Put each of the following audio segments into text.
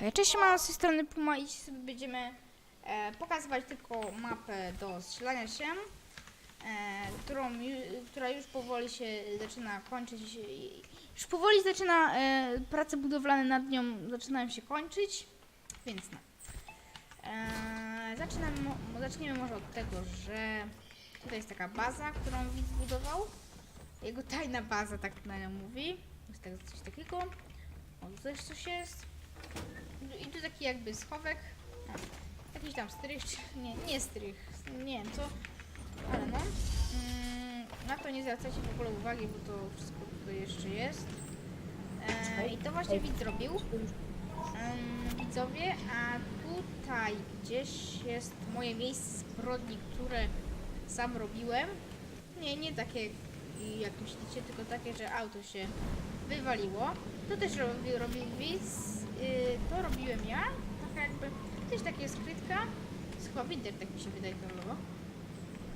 E, Cześć, mam z tej strony Puma i sobie będziemy e, pokazywać tylko mapę do strzelania się, e, którą, która już powoli się zaczyna kończyć. Już powoli zaczyna, e, prace budowlane nad nią zaczynają się kończyć, więc no. E, zaczynamy, zaczniemy może od tego, że tutaj jest taka baza, którą widz budował. Jego tajna baza, tak na nią mówi. Jest tak, coś takiego. O, tu też coś jest. I tu taki jakby schowek. O, jakiś tam strych, nie, nie strych, nie wiem co, ale no. Mm, na to nie zwracajcie w ogóle uwagi, bo to wszystko tutaj jeszcze jest. E, I to właśnie widz zrobił. Em, widzowie, a tutaj gdzieś jest moje miejsce zbrodni, które sam robiłem. Nie, nie takie jak myślicie, tylko takie, że auto się wywaliło. To też robi, robił widz. To robiłem ja. Taka jakby, też takie skrytka. Winter, tak mi się wydaje to logo.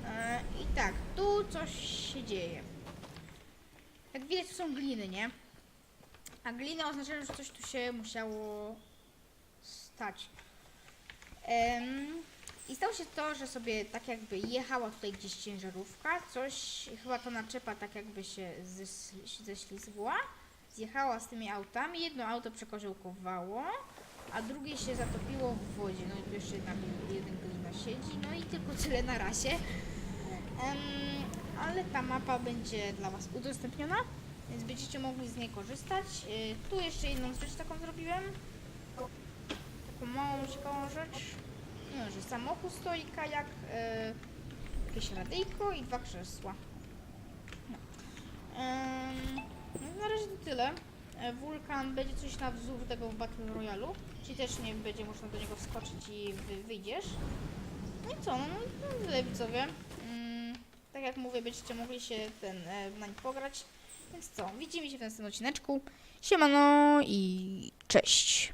E, I tak, tu coś się dzieje. Jak widać, tu są gliny, nie? A gliny oznaczają, że coś tu się musiało stać. Em, I stało się to, że sobie tak jakby jechała tutaj gdzieś ciężarówka, coś, chyba ta naczepa tak jakby się ześlizgła, zjechała z tymi autami, jedno auto przekoziołkowało, a drugie się zatopiło w wodzie, no i tu jeszcze gli- jeden glina siedzi, no i tylko tyle na razie. Em, ale ta mapa będzie dla Was udostępniona, więc będziecie mogli z niej korzystać. Y, tu jeszcze jedną rzecz taką zrobiłem, taką małą, ciekawą rzecz. No, że samochód stoi, kajak, e, jakieś radyjko i dwa krzesła. No. Em, no, na razie to tyle. E, Wulkan będzie coś na wzór tego w Battle Royalu, czyli też nie będzie można do niego wskoczyć i wy, wyjdziesz. No i co, no, no, no tyle widzowie. Mm, tak jak mówię, będziecie mogli się ten, e, na nim pograć. Więc co, widzimy się w następnym odcineczku. Siemano i cześć.